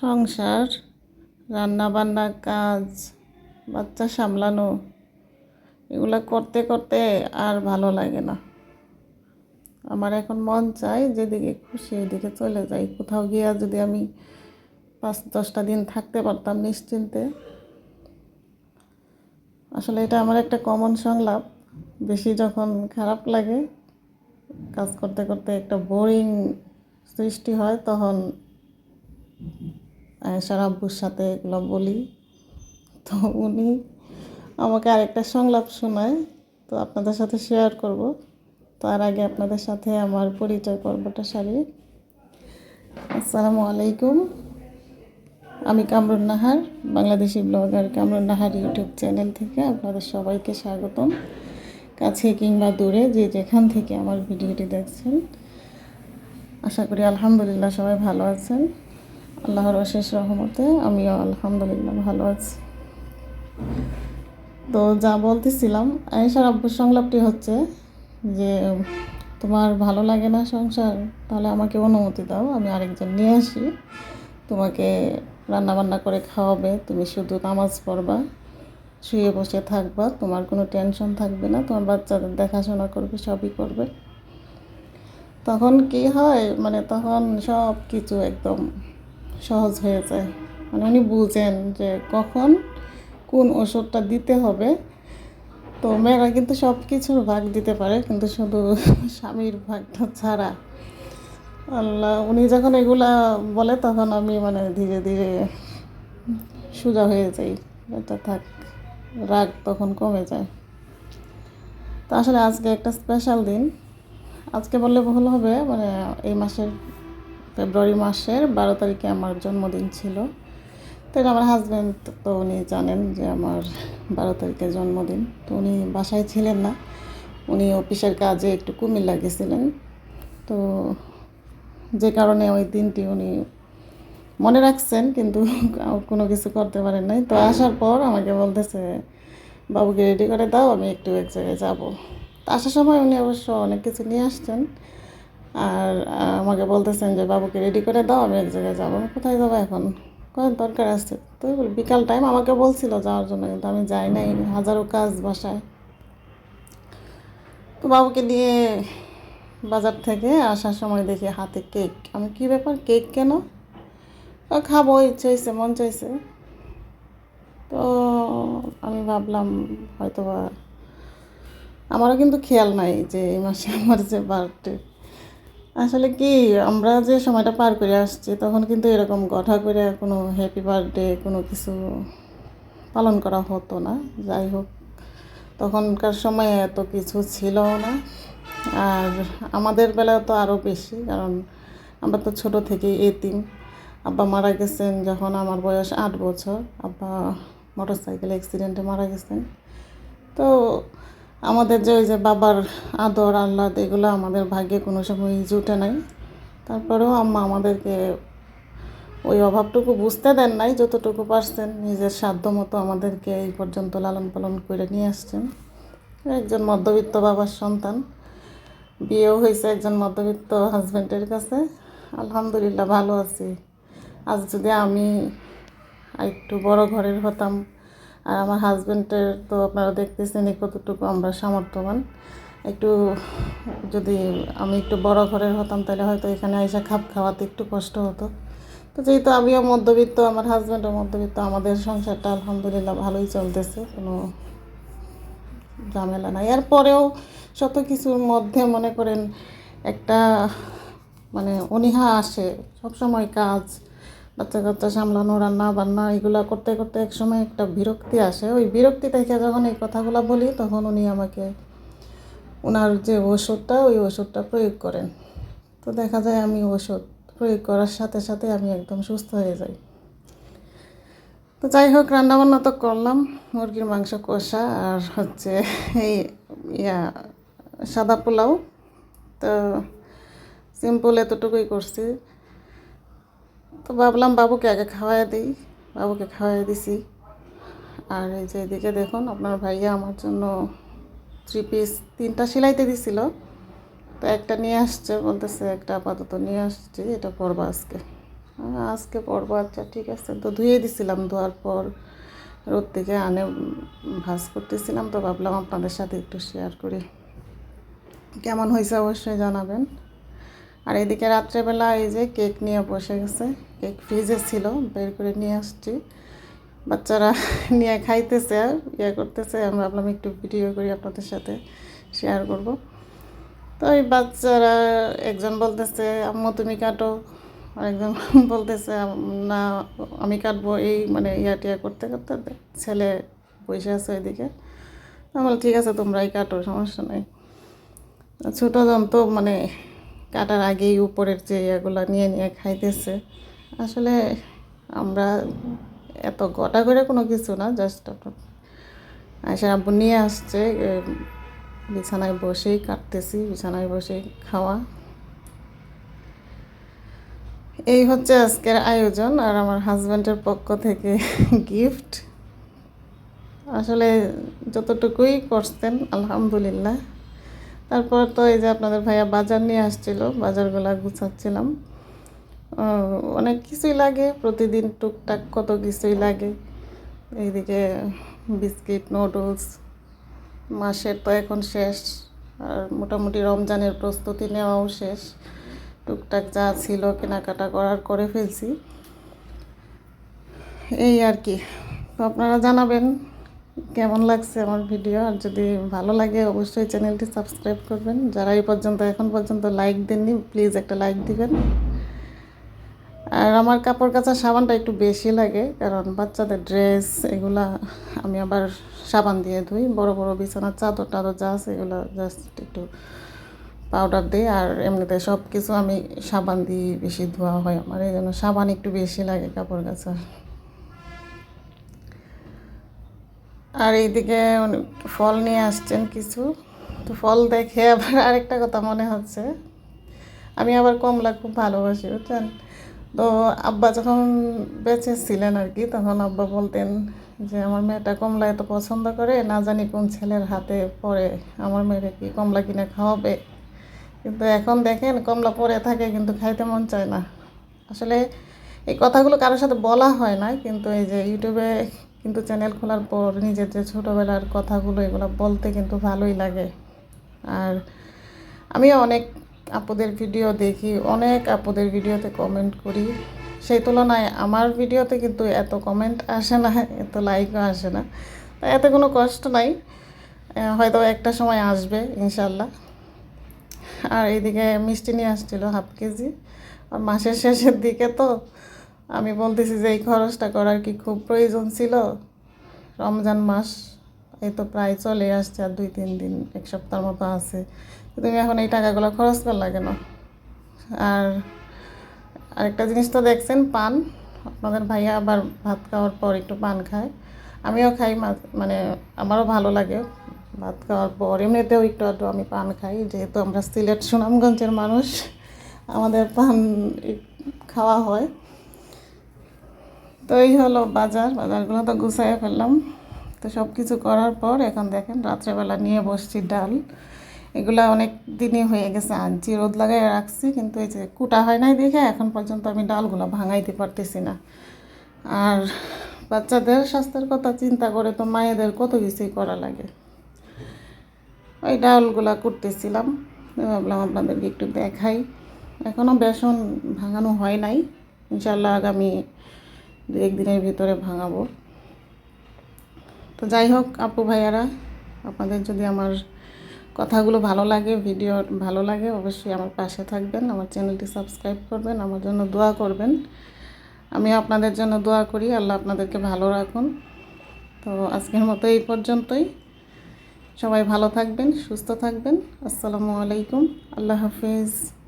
সংসার রান্না বান্না কাজ, বাচ্চা সামলানো, এগুলো করতে করতে আর ভালো লাগে না। আমার এখন মন চায় যেদিকে খুশি ওইদিকে চলে যাই। কোথাও গিয়া যদি আমি পাঁচ দশটা দিন থাকতে পারতাম নিশ্চিন্তে। আসলে এটা আমার একটা কমন সংলাপ। বেশি যখন খারাপ লাগে, কাজ করতে করতে একটা বোরিং সৃষ্টি হয়, তখন আয়েশার সাথে এগুলো বলি। তো উনি আমাকে আরেকটা সংলাপ শোনায়, তো আপনাদের সাথে শেয়ার করব। তার আগে আপনাদের সাথে আমার পরিচয় পর্বটা সারি। আসসালামু আলাইকুম। আমি Kamrun Nahar, Bangladeshi blogger Kamrun Nahar YouTube channel থেকে আপনাদের সবাইকে স্বাগতম। কাছে কিংবা দূরে যে যেখান থেকে আমার ভিডিওটি দেখছেন, আশা করি আলহামদুলিল্লাহ সবাই ভালো আছেন। আল্লাহর অশেষ রহমতে আমিও আলহামদুলিল্লাহ ভালো আছি। তো যা বলতেছিলাম, আয়েশার আব্বুর সংলাপটি হচ্ছে যে, তোমার ভালো লাগে না সংসার? তাহলে আমাকে অনুমতি দাও, আমি আরেকজন নিয়ে আসি। তোমাকে রান্নাবান্না করে খাওয়াবে, তুমি শুধু নামাজ পড়বা, শুয়ে বসে থাকবা, তোমার কোনো টেনশন থাকবে না, তোমার বাচ্চাদের দেখাশোনা করবে, সবই করবে। তখন কি হয়? মানে তখন সব কিছু একদম সহজ হয়ে যায়। মানে উনি বুঝেন যে কখন কোন ওষুধটা দিতে হবে। তো মেয়েরা কিন্তু সব কিছুর ভাগ দিতে পারে, কিন্তু শুধু স্বামীর ভাগটা ছাড়া। আল্লাহ, উনি যখন এগুলা বলে তখন আমি মানে ধীরে ধীরে সোজা হয়ে যাই। এটা থাক, রাগ তখন কমে যায়। তো আসলে আজকে একটা স্পেশাল দিন। আজকে বললে ভুল হবে মানে এই মাসের ফেব্রুয়ারি মাসের বারো তারিখে আমার জন্মদিন ছিল। তো এটা আমার হাজব্যান্ড তো উনি জানেন যে আমার বারো তারিখে জন্মদিন। তো উনি বাসায় ছিলেন না। উনি অফিসের কাজে একটু কুমিল্লা গেছিলেন। তো যে কারণে ওই দিনটি উনি মনে রাখছেন, কিন্তু কোনো কিছু করতে পারেন নাই। তো আসার পর আমাকে বলতেছে, বাবুকে রেডি করে দাও, আমি একটু এক জায়গায় যাব। আসার সময় উনি অবশ্য অনেক কিছু নিয়ে আসছেন। আর আমাকে বলতেছেন যে, বাবুকে রেডি করে দাও, আমি এক জায়গায় যাব। আমি কোথায় যাব এখন? কয়েক দরকার আছে। তো বিকাল টাইম আমাকে বলছিল যাওয়ার জন্য, কিন্তু আমি যাই নাই, হাজারো কাজ বাসায়। তো বাবুকে নিয়ে বাজার থেকে আসার সময় দেখি হাতে কেক। আমি, কী ব্যাপার? কেক কেন? খাব ইচ্ছে হয়েছে মন চাইছে। তো আমি ভাবলাম হয়তো বা আমারও কিন্তু খেয়াল নাই যে এই মাসে আমার যে বার্থডে আসলে কি, আমরা যে সময়টা পার করে আসছি, তখন কিন্তু এরকম গঠা করে কোনো হ্যাপি বার্থডে কোনো কিছু পালন করা হতো না। যাই হোক, তখনকার সময়ে এত কিছু ছিল না। আর আমাদের বেলা তো আরও বেশি, কারণ আমরা তো ছোট থেকেই এতিম। আব্বা মারা গেছেন যখন আমার বয়স আট বছর, আব্বা মোটর সাইকেল অ্যাক্সিডেন্টে মারা গেছেন। তো আমাদের যে ওই যে বাবার আদর, আহ্লাদ, এগুলো আমাদের ভাগ্যে কোনো সময় জুটে নাই। তারপরেও আম্মা আমাদেরকে ওই অভাবটুকু বুঝতে দেন নাই, যতটুকু পারছেন নিজের সাধ্য মতো আমাদেরকে এই পর্যন্ত লালন পালন করে নিয়ে আসছেন। একজন মধ্যবিত্ত বাবার সন্তান, বিয়েও হয়েছে একজন মধ্যবিত্ত হাজব্যান্ডের কাছে। আলহামদুলিল্লাহ ভালো আছি। আজ যদি আমি একটু বড় ঘরের হতাম আর আমার হাজব্যান্ডের তো আপনারা দেখতেছেন কতটুকু আমরা সামর্থ্যবান। একটু যদি আমি একটু বড় ঘরের হতাম তাহলে হয়তো এখানে এসে খাপ খাওয়াতে একটু কষ্ট হতো। তো যেহেতু আমিও মধ্যবিত্ত, আমার হাজব্যান্ডও মধ্যবিত্ত, আমাদের সংসারটা আলহামদুলিল্লাহ ভালোই চলতেছে, কোনো ঝামেলা নাই। এরপরেও শত কিছুর মধ্যে মনে করেন একটা মানে অনীহা আসে, সবসময় কাজ বাচ্চা কাচ্চা সামলানো, রান্না বান্না, এগুলো করতে করতে এক সময় একটা বিরক্তি আসে। ওই বিরক্তি থেকে যখন এই কথাগুলো বলি, তখন উনি আমাকে ওনার যে ওষুধটা ওই ওষুধটা প্রয়োগ করেন। তো দেখা যায় আমি ওষুধ প্রয়োগ করার সাথে সাথে আমি একদম সুস্থ হয়ে যাই। তো যাই হোক, রান্নাবান্না তো করলাম। মুরগির মাংস কষা আর হচ্ছে এই ইয়া, সাদা পোলাও। তো সিম্পল এতটুকুই করছি। তো ভাবলাম বাবুকে আগে খাওয়াই দিই, বাবুকে খাওয়াই দিছি। আর এই যে এদিকে দেখুন, আপনার ভাইয়া আমার জন্য থ্রি পিস তিনটা সেলাইতে দিছিল। তো একটা নিয়ে আসছে, বলতেছে একটা আপাতত নিয়ে আসছি, এটা পরবা আজকে। আজকে পরবো আচ্ছা ঠিক আছে। তো ধুয়ে দিছিলাম, ধোয়ার পর রোদ থেকে আনে ভাজ করতেছিলাম, তো ভাবলাম আপনাদের সাথে একটু শেয়ার করি। কেমন হয়েছে অবশ্যই জানাবেন। আর এদিকে রাত্রেবেলা এই যে কেক নিয়ে বসে গেছে। কেক ফ্রিজে ছিল, বের করে নিয়ে আসছি। বাচ্চারা নিয়ে খাইতেছে আর ইয়ে করতেছে। আমি ভাবলাম একটু ভিডিও করি, আপনাদের সাথে শেয়ার করব। তো এই বাচ্চারা একজন বলতেছে, আম্মু, তুমি কাটো। আর একজন বলতেছে, না, আমি কাটবো এই মানে ইয়া টিয়া করতে করতে। ছেলে বসে আছে ওইদিকে। আমি ঠিক আছে, তোমরাই কাটো, সমস্যা নেই। ছোটজন তো মানে কাটার আগেই উপরের যে ইয়েগুলো নিয়ে নিয়ে খাইতেছে। আসলে আমরা এত গোটা করে কোনো কিছু না জাস্ট আয়সা আব্বু নিয়ে আসছে বিছানায় বসেই কাটতেছি, বিছানায় বসেই খাওয়া। এই হচ্ছে আজকের আয়োজন আর আমার হাজব্যান্ডের পক্ষ থেকে গিফট আসলে যতটুকুই করতেন আলহামদুলিল্লাহ। তারপর তো এই যে আপনাদের ভাইয়া বাজার নিয়ে আসছিল, বাজারগুলা গুছাচ্ছিলাম। অনেক কিছুই লাগে, প্রতিদিন টুকটাক কত কিছুই লাগে। এইদিকে বিস্কিট, নুডলস, মাসের তো এখন শেষ, আর মোটামুটি রমজানের প্রস্তুতি নেওয়াও শেষ। টুকটাক যা ছিল কেনাকাটা করার করে ফেলছি। এই আর কি, তো আপনারা জানাবেন কেমন লাগছে আমার ভিডিও? আর যদি ভালো লাগে, অবশ্যই চ্যানেলটি সাবস্ক্রাইব করবেন। যারা এই পর্যন্ত, এখন পর্যন্ত লাইক দেননি প্লিজ একটা লাইক দিবেন। আর আমার কাপড় কাচা সাবানটা একটু বেশি লাগে, কারণ বাচ্চাদের ড্রেস এগুলা আমি আবার সাবান দিয়ে ধুই। বড় বড় বিছানার চাদর টাদর যা আছে, এগুলো জাস্ট একটু পাউডার দিই। আর এমনিতে সব কিছু আমি সাবান দিয়ে বেশি ধোয়া হয় আমার, এই জন্য সাবান একটু বেশি লাগে কাপড় কাচার। আর এইদিকে ফল নিয়ে আসছেন কিছু। তো ফল দেখে আবার আরেকটা কথা মনে হচ্ছে। আমি আবার কমলা খুব ভালোবাসি, বুঝছেন? তো আব্বা যখন বেঁচে ছিলেন আর কি, তখন আব্বা বলতেন যে, আমার মেয়েটা কমলা এত পছন্দ করে, না জানি কোন ছেলের হাতে পড়ে। আমার মেয়েকে কি কমলা কিনে খাওয়াবে? কিন্তু এখন দেখেন, কমলা পরে থাকে কিন্তু খাইতে মন চায় না। আসলে এই কথাগুলো কারোর সাথে বলা হয় না কিন্তু এই যে ইউটিউবে কিন্তু চ্যানেল খোলার পর নিজের যে ছোটোবেলার কথাগুলো এগুলো বলতে কিন্তু ভালোই লাগে। আর আমি অনেক আপুদের ভিডিও দেখি, অনেক আপুদের ভিডিওতে কমেন্ট করি। সেই তুলনায় আমার ভিডিওতে কিন্তু এত কমেন্ট আসে না, এত লাইকও আসে না। এতে কোনো কষ্ট নাই। হয়তো একটা সময় আসবে, ইনশাল্লাহ। আর এইদিকে মিষ্টি নিয়ে আসছিল হাফ কেজি। আর মাসের শেষের দিকে তো আমি বলতেছি যে, এই খরচটা করার কি খুব প্রয়োজন ছিল? রমজান মাস এই তো প্রায় চলে আসছে আর দুই, তিন দিন, এক সপ্তাহের মতো আছে। তুমি এখন এই টাকাগুলো খরচ করলা কেন? আর আরেকটা জিনিস তো দেখছেন, পান। আপনাদের ভাইয়া আবার ভাত খাওয়ার পর একটু পান খায়। আমিও খাই মানে আমারও ভালো লাগে ভাত খাওয়ার পর। এমনিতেও একটু আধটু আমি পান খাই, যেহেতু আমরা সিলেট সুনামগঞ্জের মানুষ, আমাদের পান খাওয়া হয়। তো এই হলো বাজার। বাজারগুলো তো গুছাইয়ে ফেললাম। তো সব কিছু করার পর এখন দেখেন রাত্রেবেলা নিয়ে বসছি ডাল। এগুলা অনেক দিনই হয়ে গেছে আনছি। রোদ লাগাই রাখছি, কিন্তু এই যে কুটা হয় নাই দেখে এখন পর্যন্ত আমি ডালগুলো ভাঙাইতে পারতেছি না। আর বাচ্চাদের স্বাস্থ্যের কথা চিন্তা করে তো মায়েদের কত কিছুই করা লাগে। ওই ডালগুলা করতেছিলাম ভাবলাম আপনাদেরকে একটু দেখাই। এখনও বেসন ভাঙানো হয় নাই। ইনশাল্লাহ আগামী একদিনের ভিতরে ভাঙাবো। তো যাই হোক, আপু ভাইয়ারা, আপনাদের যদি আমার কথাগুলো ভালো লাগে, ভিডিও ভালো লাগে, অবশ্যই আমার পাশে থাকবেন, আমার চ্যানেলটি সাবস্ক্রাইব করবেন, আমার জন্য দোয়া করবেন। আমি আপনাদের জন্য দোয়া করি, আল্লাহ আপনাদেরকে ভালো রাখুন। তো আজকের মতো এই পর্যন্তই। সবাই ভালো থাকবেন, সুস্থ থাকবেন। আসসালামু আলাইকুম, আল্লাহ হাফিজ।